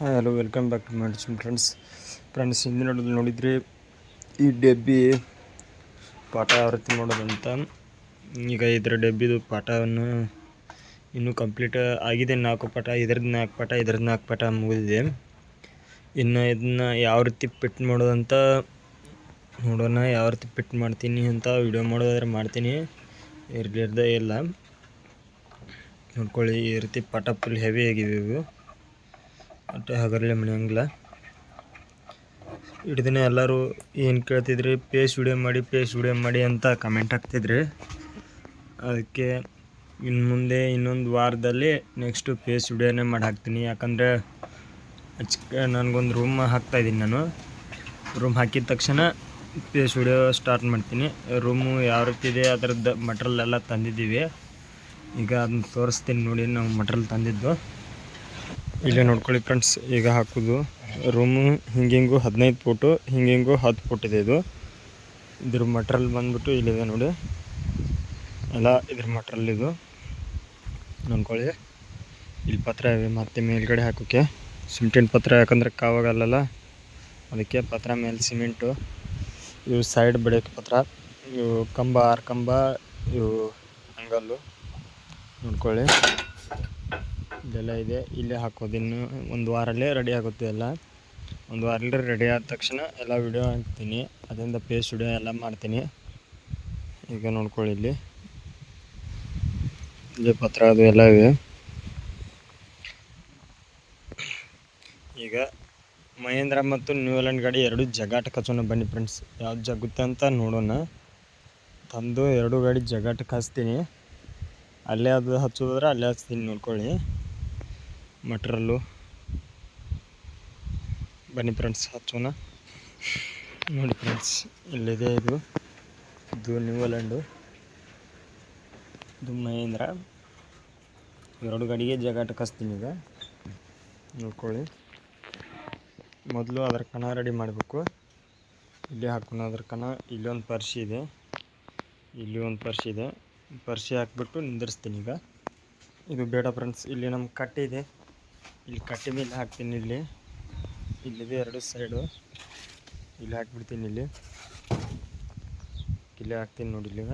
Hi hello welcome back to ಮಾಡಿಸ್ಮ್ friends friends ಹಿಂದಿನ ನೋಡಿದರೆ ಈ ಡಬ್ಬಿ ಪಾಠ ಆವೃತ್ತಿ ಮಾಡೋದಂತ. ಈಗ ಇದರ ಡಬ್ಬಿದು ಪಾಠವನ್ನು ಇನ್ನೂ ಕಂಪ್ಲೀಟ್ ಆಗಿದೆ. ನಾಲ್ಕು ಪಾಠ, ಇದ್ರದ್ದು ನಾಲ್ಕು ಪಾಠ, ಇದ್ರದ್ದು ನಾಲ್ಕು ಪಾಠ ಮುಗಿದಿದೆ. ಇನ್ನು ಇದನ್ನ ಯಾವ ರೀತಿ ಪಿಟ್ ಮಾಡೋದಂತ ನೋಡೋಣ. ಯಾವ ರೀತಿ ಪಿಟ್ ಮಾಡ್ತೀನಿ ಅಂತ ವಿಡಿಯೋ ಮಾಡೋದಾದ್ರೆ ಮಾಡ್ತೀನಿ. ಇರ್ಲಿರ್ದೇ ಇಲ್ಲ. ನೋಡ್ಕೊಳ್ಳಿ, ಈ ರೀತಿ ಪಾಠ ಫುಲ್ ಹೆವಿ ಆಗಿವೆ ಇವು. ಒಟ್ಟು ಹಗರಲೆ ಮನೆಯಂಗಿಲ್ಲ ದಿನ ಎಲ್ಲರೂ ಏನು ಕೇಳ್ತಿದ್ರಿ? ಪೇಸ್ ವಿಡಿಯೋ ಮಾಡಿ ಪೇಸ್ ವಿಡಿಯೋ ಮಾಡಿ ಅಂತ ಕಮೆಂಟ್ ಹಾಕ್ತಿದ್ರಿ. ಅದಕ್ಕೆ ಇನ್ನು ಮುಂದೆ ಇನ್ನೊಂದು ವಾರದಲ್ಲಿ ನೆಕ್ಸ್ಟು ಪೇಸ್ ವಿಡಿಯೋನೇ ಮಾಡಿ ಹಾಕ್ತೀನಿ. ಯಾಕಂದರೆ ಹಚ್ಕ ನನಗೊಂದು ರೂಮ್ ಹಾಕ್ತಾಯಿದ್ದೀನಿ ನಾನು. ರೂಮ್ ಹಾಕಿದ ತಕ್ಷಣ ಪೇಸ್ ವಿಡಿಯೋ ಸ್ಟಾರ್ಟ್ ಮಾಡ್ತೀನಿ. ರೂಮು ಯಾವ ರೀತಿ ಇದೆ ಅದರದ್ದು ಮಟ್ರಲ್ ಎಲ್ಲ ತಂದಿದ್ದೀವಿ. ಈಗ ಅದನ್ನ ತೋರಿಸ್ತೀನಿ ನೋಡಿ, ನಾವು ಮಟ್ರಲ್ ತಂದಿದ್ದು. ಇಲ್ಲೇ ನೋಡ್ಕೊಳ್ಳಿ ಫ್ರೆಂಡ್ಸ್, ಈಗ ಹಾಕೋದು. ರೂಮು ಹಿಂಗಿಂಗು ಹದಿನೈದು ಫೋಟು ಹಿಂಗಿಂಗು ಹತ್ತು ಫೋಟ್ ಇದೆ ಇದು. ಇದ್ರ ಮಟ್ರಲ್ ಬಂದ್ಬಿಟ್ಟು ಇಲ್ಲಿದೆ ನೋಡಿ. ಎಲ್ಲ ಇದ್ರ ಮಟ್ರಲ್ ಇದು. ನೋಡ್ಕೊಳ್ಳಿ. ಇಲ್ಲಿ ಪತ್ರ ಇವೆ, ಮತ್ತೆ ಮೇಲ್ಗಡೆ ಹಾಕೋಕ್ಕೆ. ಸಿಮೆಂಟಿನ ಪತ್ರ, ಯಾಕಂದ್ರೆ ಕಾವಾಗಲ್ಲ ಅದಕ್ಕೆ ಪತ್ರ ಮೇಲೆ ಸಿಮೆಂಟು. ಇವು ಸೈಡ್ ಬೆಳೆಯೋಕ್ಕೆ ಪತ್ರ. ಇವು ಕಂಬ, ಆರು ಕಂಬ, ಇವು ಅಂಗಲ್ಲು ನೋಡ್ಕೊಳ್ಳಿ. ಇದೆಲ್ಲ ಇದೆ. ಇಲ್ಲೇ ಹಾಕೋದು. ಇನ್ನು ಒಂದು ವಾರಲ್ಲೇ ರೆಡಿ ಆಗುತ್ತೆ ಎಲ್ಲ. ಒಂದು ವಾರಲ್ಲೇ ರೆಡಿ ಆದ ತಕ್ಷಣ ಎಲ್ಲ ವಿಡಿಯೋ ಹಾಕ್ತೀನಿ. ಅದರಿಂದ ಪೇಸ್ ವಿಡಿಯೋ ಎಲ್ಲ ಮಾಡ್ತೀನಿ. ಈಗ ನೋಡ್ಕೊಳ್ಳಿ ಇಲ್ಲಿ. ಇಲ್ಲಿ ಪತ್ರ ಅದು ಎಲ್ಲ ಇದೆ. ಈಗ ಮಹೇಂದ್ರ ಮತ್ತು ನ್ಯೂಲ್ಯಾಂಡ್ ಗಾಡಿ ಎರಡು ಜಗಾಟ ಕಚ್ಚೋಣ ಬನ್ನಿ ಫ್ರೆಂಡ್ಸ್ ಯಾವ್ದು ಜಗುತ್ತೆ ಅಂತ ನೋಡೋಣ. ತಂದು ಎರಡು ಗಾಡಿ ಜಗಾಟ ಹಚ್ತೀನಿ ಅಲ್ಲೇ ಅದು ಹಚ್ಚೋದ್ರೆ ಅಲ್ಲೇ ಹಚ್ತೀನಿ ನೋಡ್ಕೊಳ್ಳಿ. ಮಟ್ರಲ್ಲು. ಬನ್ನಿ ಫ್ರೆಂಡ್ಸ್ ಹಚ್ಚೋಣ. ನೋಡಿ ಫ್ರೆಂಡ್ಸ್ ಇಲ್ಲಿದೆ ಇದು ಇದು ನ್ಯೂಲ್ಯಾಂಡು ಇದು ಮಹೇಂದ್ರ. ಎರಡು ಗಾಡಿಗೆ ಜಗಾಟ ಹಚ್ತೀನಿ ಈಗ. ನೋಡ್ಕೊಳ್ಳಿ. ಮೊದಲು ಅದರ ಕಣ ರೆಡಿ ಮಾಡಬೇಕು. ಇಲ್ಲಿ ಹಾಕೋಣ ಅದ್ರ ಕಣ. ಇಲ್ಲೊಂದು ಪರ್ಸಿ ಇದೆ. ಇಲ್ಲಿ ಒಂದು ಪರ್ಸಿ ಇದೆ. ಪರ್ಸಿ ಹಾಕ್ಬಿಟ್ಟು ನಿಂದಿರಿಸ್ತೀನಿ ಈಗ. ಇದು ಬೇಡ ಫ್ರೆಂಡ್ಸ್ ಇಲ್ಲಿ ನಮ್ಮ ಕಟ್ಟಿದೆ ಇಲ್ಲಿ ಕಟ್ಟೆ ಮೇಲೆ ಹಾಕ್ತೀನಿ ಇಲ್ಲಿ. ಇಲ್ಲಿದೆ ಎರಡು ಸೈಡು ಇಲ್ಲಿ ಹಾಕ್ಬಿಡ್ತೀನಿ ಇಲ್ಲಿ. ಇಲ್ಲೇ ಹಾಕ್ತೀನಿ ನೋಡಿ ಇಲ್ಲಿ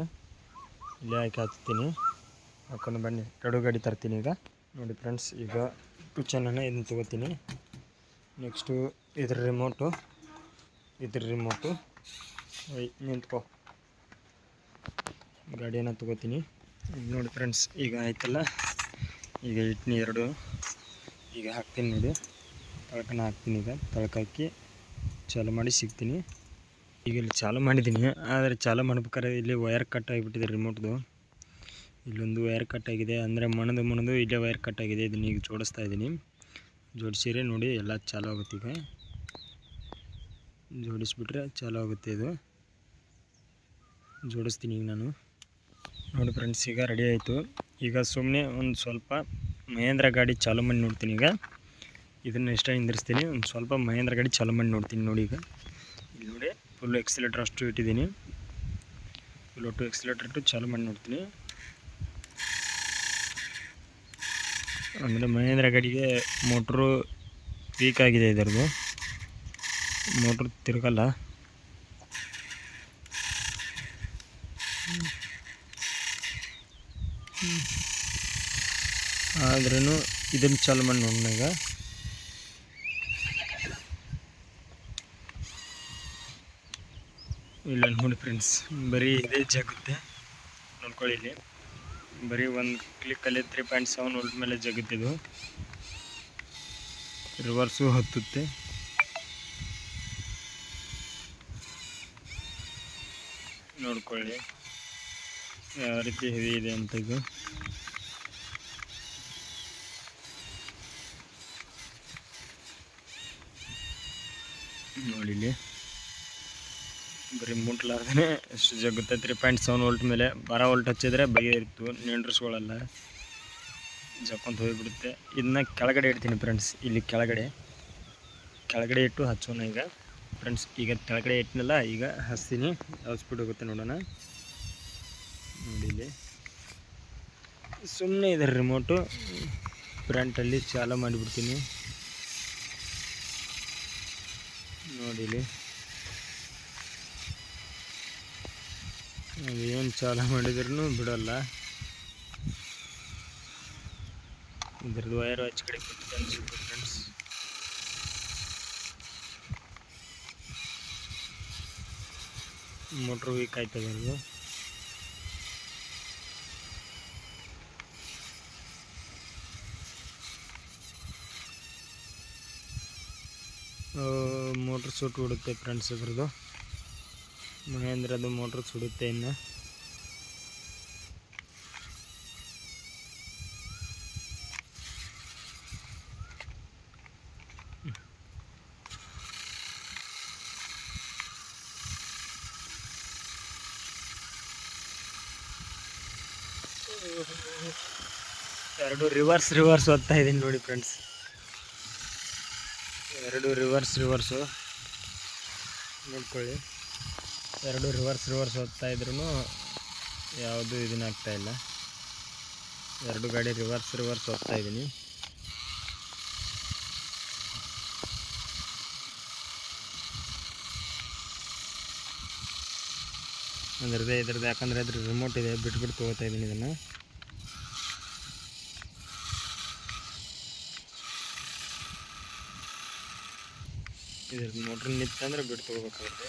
ಇಲ್ಲೇ ಹಾಕಿ ಹಾಕ್ತೀನಿ. ಹಾಕೊಂಡು ಬನ್ನಿ. ಎರಡು ಗಾಡಿ ತರ್ತೀನಿ ಈಗ. ನೋಡಿ ಫ್ರೆಂಡ್ಸ್ ಈಗ ಕಿಚನನ್ನು ಇದನ್ನು ತೊಗೋತೀನಿ. ನೆಕ್ಸ್ಟು ಇದ್ರ ರಿಮೋಟು ಇದ್ರ ರಿಮೋಟು ನಿಂತ್ಕೋ. ಗಾಡಿಯನ್ನು ತೊಗೋತೀನಿ. ನೋಡಿ ಫ್ರೆಂಡ್ಸ್ ಈಗ ಆಯ್ತಲ್ಲ? ಈಗ ಇಟ್ನಿ ಎರಡು. ಈಗ ಹಾಕ್ತೀನಿ ನೋಡಿ. ತಳ್ಕನ ಹಾಕ್ತೀನಿ ಈಗ. ತಳ್ಕಾಕಿ ಚಾಲು ಮಾಡಿ ಸಿಗ್ತೀನಿ. ಈಗ ಇಲ್ಲಿ ಚಾಲು ಮಾಡಿದ್ದೀನಿ. ಆದರೆ ಚಾಲು ಮಾಡ್ಬೇಕಾದ್ರೆ ಇಲ್ಲಿ ವೈರ್ ಕಟ್ ಆಗಿಬಿಟ್ಟಿದೆ ರಿಮೋಟ್ದು ಇಲ್ಲೊಂದು ವೈರ್ ಕಟ್ ಆಗಿದೆ. ಅಂದರೆ ಮಣದು ಮಣದು ಇಲ್ಲೇ ವೈರ್ ಕಟ್ ಆಗಿದೆ. ಇದನ್ನ ಈಗ ಜೋಡಿಸ್ತಾ ಇದ್ದೀನಿ. ಜೋಡಿಸಿದ್ರೆ ನೋಡಿ ಎಲ್ಲ ಚಾಲು ಆಗುತ್ತೆ ಈಗ. ಜೋಡಿಸ್ಬಿಟ್ರೆ ಚಾಲು ಆಗುತ್ತೆ ಇದು. ಜೋಡಿಸ್ತೀನಿ ಈಗ ನಾನು. ನೋಡಿ ಫ್ರೆಂಡ್ಸ್ ಈಗ ರೆಡಿ ಆಯಿತು. ಈಗ ಸುಮ್ಮನೆ ಒಂದು ಸ್ವಲ್ಪ ಮಹೇಂದ್ರ ಗಾಡಿ ಚಾಲು ಮಾಡಿ ನೋಡ್ತೀನಿ ಈಗ. ಇದನ್ನು ಇಷ್ಟ ಹಿಂದಿರಿಸ್ತೀನಿ. ಒಂದು ಸ್ವಲ್ಪ ಮಹೇಂದ್ರ ಗಾಡಿ ಚಾಲು ಮಾಡಿ ನೋಡ್ತೀನಿ ನೋಡಿ ಈಗ. ಇಲ್ಲಿ ನೋಡಿ ಫುಲ್ ಎಕ್ಸಿಲೇಟರ್ ಅಷ್ಟು ಇಟ್ಟಿದ್ದೀನಿ. ಫುಲ್ ಒಟ್ಟು ಎಕ್ಸಿಲೇಟರ್ ಇಟ್ಟು ಚಾಲು ಮಾಡಿ ನೋಡ್ತೀನಿ. ಅಂದರೆ ಮಹೇಂದ್ರ ಗಾಡಿಗೆ ಮೋಟ್ರು ವೀಕ್ ಆಗಿದೆ ಇದರದು. ಮೋಟ್ರ್ ತಿರುಗಲ್ಲ. ಆದ್ರೂ ಇದನ್ನು ಚಾಲು ಮಾಡಿ ನೋಡಿದಾಗ ಇಲ್ಲ, ನೋಡಿ ಫ್ರೆಂಡ್ಸ್ ಬರೀ ಇದೇ ಜಗುತ್ತೆ. ನೋಡ್ಕೊಳ್ಳಿ ಇಲ್ಲಿ. ಬರೀ ಒಂದು ಕ್ಲಿಕ್ಕಲ್ಲಿ ತ್ರೀ ಪಾಯಿಂಟ್ ಸೆವೆನ್ ವೋಲ್ಟ್ ಮೇಲೆ ಜಗುತ್ತಿದು ರಿವರ್ಸು ಹತ್ತುತ್ತೆ. ನೋಡ್ಕೊಳ್ಳಿ. ಯಾವ ರೀತಿ ಹೆವಿ ಇದೆ ಅಂತ ನೋಡಿ ಬರೀ ಮುಟ್ಲಾರ್ದೇ ಎಷ್ಟು ಜಗ್ಗುತ್ತೆ ತ್ರೀ ಪಾಯಿಂಟ್ ಸೆವೆನ್ ವೋಲ್ಟ್ ಮೇಲೆ ಬರ ವೋಲ್ಟ್ ಹಚ್ಚಿದ್ರೆ ಬಗೆ ಇತ್ತು ನಿಂಡ್ರಿಸ್ಕೊಳ್ಳಲ್ಲ ಜಕ್ಕೊಂತ ಹೋಗಿಬಿಡುತ್ತೆ. ಇದನ್ನ ಕೆಳಗಡೆ ಇಡ್ತೀನಿ ಫ್ರೆಂಡ್ಸ್ ಇಲ್ಲಿ ಕೆಳಗಡೆ. ಕೆಳಗಡೆ ಇಟ್ಟು ಹಚ್ಚೋಣ ಈಗ. ಫ್ರೆಂಡ್ಸ್ ಈಗ ಕೆಳಗಡೆ ಇಟ್ಟಿನಲ್ಲ ಈಗ ಹಚ್ತೀನಿ ಯಾವ ಸ್ಪೀಡ್ ಹೋಗುತ್ತೆ ನೋಡೋಣ. ನೋಡಿ ಇಲ್ಲಿ ಸುಮ್ಮನೆ ಇದೆ ರಿಮೋಟು ಫ್ರಂಟಲ್ಲಿ ಚಾಲು ಮಾಡಿಬಿಡ್ತೀನಿ. ನೋಡಿ ಇಲ್ಲಿ ಏನು ಚಾಲ ಮಾಡಿದ್ರು ಬಿಡಲ್ಲ. ಇದ್ರದ್ದು ವೈರ್ ಆಚೆ ಕಡೆ ಫ್ರೆಂಡ್ಸ್ ಮೋಟ್ರ್ ವೀಕ್ ಆಯ್ತದೆ ಅದು ಮೋಟ್ರ್ ಸುಟ್ಟು ಬಿಡುತ್ತೆ ಫ್ರೆಂಡ್ಸ್ ಇದ್ರದ್ದು. ಮಹೇಂದ್ರದ್ದು ಮೋಟ್ರ್ ಸುಡುತ್ತೆ ಇನ್ನು. ಎರಡು ರಿವರ್ಸ್ ರಿವರ್ಸ್ ಓದ್ತಾ ಇದ್ದೀನಿ ನೋಡಿ ಫ್ರೆಂಡ್ಸ್. ಎರಡು ರಿವರ್ಸ್ ರಿವರ್ಸು ನೋಡ್ಕೊಳ್ಳಿ. ಎರಡು ರಿವರ್ಸ್ ರಿವರ್ಸ್ ಹೋಗ್ತಾ ಇದ್ರೂ ಯಾವುದು ಇದನ್ನಾಗ್ತಾ ಇಲ್ಲ. ಎರಡು ಗಾಡಿ ರಿವರ್ಸ್ ರಿವರ್ಸ್ ಹೋಗ್ತಾ ಇದ್ದೀನಿ ಅದ್ರದ್ದೇ ಇದ್ರದ್ದು ಯಾಕಂದರೆ ಅದ್ರ ರಿಮೋಟ್ ಇದೆ, ಬಿಟ್ಬಿಟ್ಟು ತೊಗೋತಾ ಇದ್ದೀನಿ ಇದನ್ನು. ಇದ್ರದ್ದು ಮೋಟ್ರ್ ನಿಂತಂದ್ರೆ ಬಿಟ್ಟು ತೊಗೋಬೇಕಾಗುತ್ತೆ.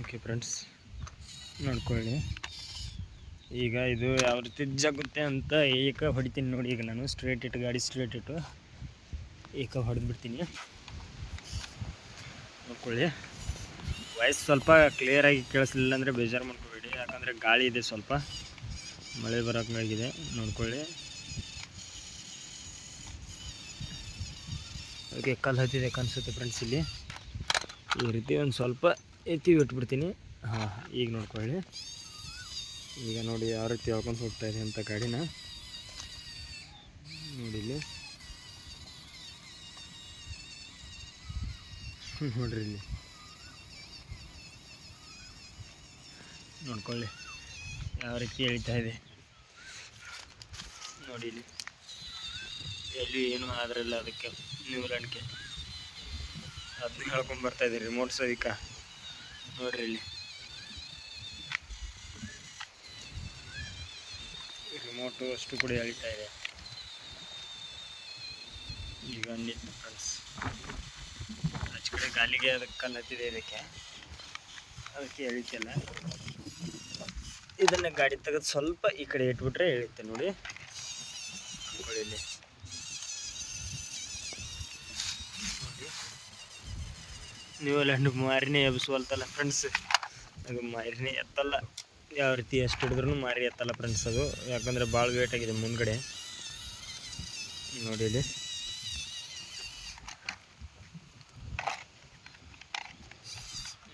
ಓಕೆ ಫ್ರೆಂಡ್ಸ್ ನೋಡ್ಕೊಳ್ಳಿ. ಈಗ ಇದು ಯಾವ ರೀತಿ ಜಗುತ್ತೆ ಅಂತ ಏಕ ಹೊಡಿತೀನಿ ನೋಡಿ, ಈಗ ನಾನು ಸ್ಟ್ರೇಟ್ ಇಟ್ಟು, ಗಾಡಿ ಸ್ಟ್ರೇಟ್ ಇಟ್ಟು ಏಕ ಹೊಡೆದ್ಬಿಡ್ತೀನಿ. ನೋಡ್ಕೊಳ್ಳಿ. ವಾಯ್ಸ್ ಸ್ವಲ್ಪ ಕ್ಲಿಯರಾಗಿ ಕೇಳಿಸ್ಲಿಲ್ಲ ಅಂದರೆ ಬೇಜಾರು ಮಾಡ್ಕೋಬೇಡಿ, ಯಾಕಂದರೆ ಗಾಳಿ ಇದೆ ಸ್ವಲ್ಪ. ಮಳೆ ಬರೋಕ್ಕಾಗಿದೆ, ನೋಡ್ಕೊಳ್ಳಿ. ಅದಕ್ಕೆ ಕಲ್ಲು ಹತ್ತಿದೆ ಕಾಣಿಸುತ್ತೆ ಫ್ರೆಂಡ್ಸ್ ಇಲ್ಲಿ. ಈ ರೀತಿ ಒಂದು ಸ್ವಲ್ಪ ಎತ್ತಿ ಇಟ್ಬಿಡ್ತೀನಿ. ಹಾಂ, ಈಗ ನೋಡ್ಕೊಳ್ಳಿ. ಈಗ ನೋಡಿ ಯಾವ ರೀತಿ ಹೇಳ್ಕೊಂಡು ಹೋಗ್ತಾ ಇದೆ ಅಂತ ಗಾಡಿನ. ನೋಡಿಲ್ಲಿ ನೋಡ್ರಿ ಇಲ್ಲಿ. ನೋಡ್ಕೊಳ್ಳಿ ಯಾವ ರೀತಿ ಎಳಿತಾ ಇದೆ. ನೋಡಿ ಇಲ್ಲಿ. ಎಲ್ಲಿ ಏನು ಆದ್ರಲ್ಲ ಅದಕ್ಕೆ ನ್ಯೂಲಂಡ್ಗೆ ಅದನ್ನ ಹೇಳ್ಕೊಂಡು ಬರ್ತಾ ಇದ್ದೀರಿ ರಿಮೋಟ್ ಸಹಿಕ ನೋಡ್ರಿ ಇಲ್ಲಿ. ರಿಮೋಟು ಅಷ್ಟು ಕೂಡ ಎಳಿತಾ ಇದೆ. ಈಗ ನಿಂತು ಫ್ರೆಂಡ್ಸ್ ಆಚೆ ಕಡೆ ಗಾಲಿಗೆ ಅದಕ್ಕೆ ಕಲ್ಲು ಹತ್ತಿದೆ ಇದಕ್ಕೆ. ಅದಕ್ಕೆ ಎಳಿತಿಲ್ಲ ಇದನ್ನ ಗಾಡಿ ತೆಗೆದು ಸ್ವಲ್ಪ ಈ ಕಡೆ ಇಟ್ಬಿಟ್ರೆ ಎಳಿತೆ ನೋಡಿ. ನೋಡಿ ಇಲ್ಲಿ. ನೀವೆಲ್ಲ ಮಾರಿನೇ ಎಬ್ಸುವಲ್ತಲ್ಲ ಫ್ರೆಂಡ್ಸ್ ಅದು ಮಾರಿನೇ ಎತ್ತಲ್ಲ. ಯಾವ ರೀತಿ ಎಷ್ಟು ಹಿಡಿದ್ರೂ ಮಾರಿ ಎತ್ತಲ್ಲ ಫ್ರೆಂಡ್ಸ್ ಅದು. ಯಾಕಂದರೆ ಭಾಳ ವೇಟ್ ಆಗಿದೆ ಮುಂದ್ಗಡೆ. ನೋಡಿ ಇಲ್ಲಿ.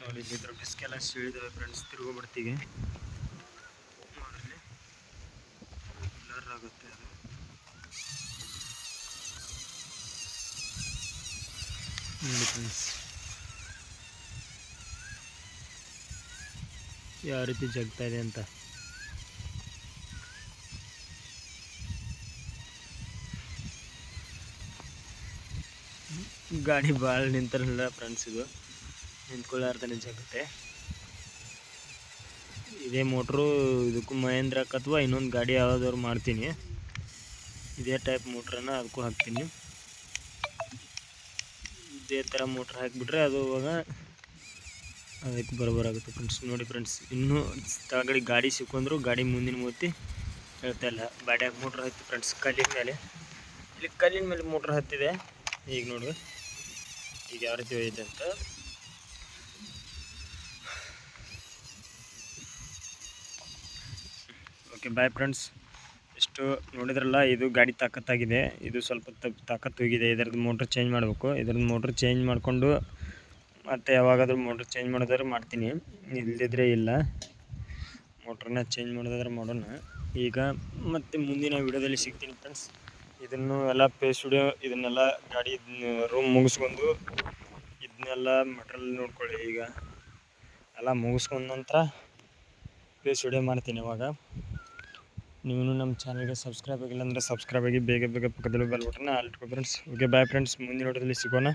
ನೋಡಿ ಇದ್ರ ಬಿಸ್ಕೆಲ್ಲ ಸೀಳಿದಾವೆ ಫ್ರೆಂಡ್ಸ್ ತಿರುಗೋಬಿಡ್ತೀವಿ ಆಗುತ್ತೆ ಅದು. ಫ್ರೆಂಡ್ಸ್ ಯಾವ ರೀತಿ ಜಗ್ತಾ ಇದೆ ಅಂತ. ಗಾಡಿ ಭಾಳ ನಿಂತಿರಲಿಲ್ಲ ಫ್ರೆಂಡ್ಸ್ ಇದು. ನಿಂತ್ಕೊಳ್ಳಾರ್ದೇ ಜಗತ್ತೆ. ಇದೇ ಮೋಟ್ರು ಇದಕ್ಕೂ ಮಹೇಂದ್ರಕ್ಕೆ ಅಥವಾ ಇನ್ನೊಂದು ಗಾಡಿ ಯಾವುದಾದ್ರು ಮಾಡ್ತೀನಿ. ಇದೇ ಟೈಪ್ ಮೋಟ್ರನ್ನ ಅದಕ್ಕೂ ಹಾಕ್ತೀನಿ. ಇದೇ ಥರ ಮೋಟ್ರ್ ಹಾಕಿಬಿಟ್ರೆ ಅದು ಅವಾಗ ಅದಕ್ಕೆ ಬರೋಬರಾಗುತ್ತೆ ಫ್ರೆಂಡ್ಸ್ ನೋಡಿ ಫ್ರೆಂಡ್ಸ್ ಇನ್ನೂ ತಳಗಡೆ ಗಾಡಿ ಸಿಕ್ಕೊಂಡ್ರು, ಗಾಡಿ ಮುಂದಿನ ಮೂತಿ ಹೇಳ್ತಾ ಇಲ್ಲ. ಬಾಡ್ಯಾಗ ಮೋಟ್ರ್ ಹತ್ತಿ ಫ್ರೆಂಡ್ಸ್ ಕಲ್ಲಿನ ಮೇಲೆ. ಇಲ್ಲಿ ಕಲ್ಲಿನ ಮೇಲೆ ಮೋಟ್ರ್ ಹತ್ತಿದೆ. ಈಗ ನೋಡಿ, ಈಗ ಯಾವ ರೀತಿ ಹೋಗಿದೆ ಅಂತ. ಓಕೆ ಬಾಯ್ ಫ್ರೆಂಡ್ಸ್ ಎಷ್ಟು ನೋಡಿದ್ರಲ್ಲ, ಇದು ಗಾಡಿ ತಾಕತ್ತಾಗಿದೆ. ಇದು ಸ್ವಲ್ಪ ತಾಕತ್ತು ಹೋಗಿದೆ. ಇದರದ್ದು ಮೋಟ್ರ್ ಚೇಂಜ್ ಮಾಡಬೇಕು. ಇದರದ್ದು ಮೋಟ್ರ್ ಚೇಂಜ್ ಮಾಡಿಕೊಂಡು ಮತ್ತು ಯಾವಾಗಾದರೂ ಮೋಟ್ರ್ ಚೇಂಜ್ ಮಾಡೋದಾದ್ರೆ ಮಾಡ್ತೀನಿ. ಇಲ್ಲದಿದ್ರೆ ಇಲ್ಲ. ಮೋಟ್ರನ್ನ ಚೇಂಜ್ ಮಾಡೋದಾದ್ರೆ ಮಾಡೋಣ. ಈಗ ಮತ್ತೆ ಮುಂದಿನ ವಿಡಿಯೋದಲ್ಲಿ ಸಿಗ್ತೀನಿ ಫ್ರೆಂಡ್ಸ್ ಇದನ್ನು ಎಲ್ಲ ಪೇ ಸ್ಟುಡಿಯೋ ಇದನ್ನೆಲ್ಲ ಗಾಡಿ ರೂಮ್ ಮುಗಿಸ್ಕೊಂಡು ಇದನ್ನೆಲ್ಲ ಮಟ್ರಲ್ ನೋಡ್ಕೊಳ್ಳಿ ಈಗ. ಎಲ್ಲ ಮುಗಿಸ್ಕೊಂಡ ನಂತರ ಪೇ ಸ್ಟುಡಿಯೋ ಮಾಡ್ತೀನಿ ಇವಾಗ. ನೀವು ನಮ್ಮ ಚಾನಲ್ಗೆ ಸಬ್ಸ್ಕ್ರೈಬ್ ಆಗಿಲ್ಲ ಅಂದರೆ ಸಬ್ಸ್ಕ್ರೈಬ್ ಆಗಿ ಬೇಗ ಬೇಗ ಪಕ್ಕದಲ್ಲಿ ಬಲ್ಬಿಟ್ರೆ ಆಲ್ಟ್ಕೊ ಫ್ರೆಂಡ್ಸ್ ಓಕೆ ಬಾಯ್ ಫ್ರೆಂಡ್ಸ್ ಮುಂದಿನ ನೋಡೋದಲ್ಲಿ ಸಿಗೋಣ.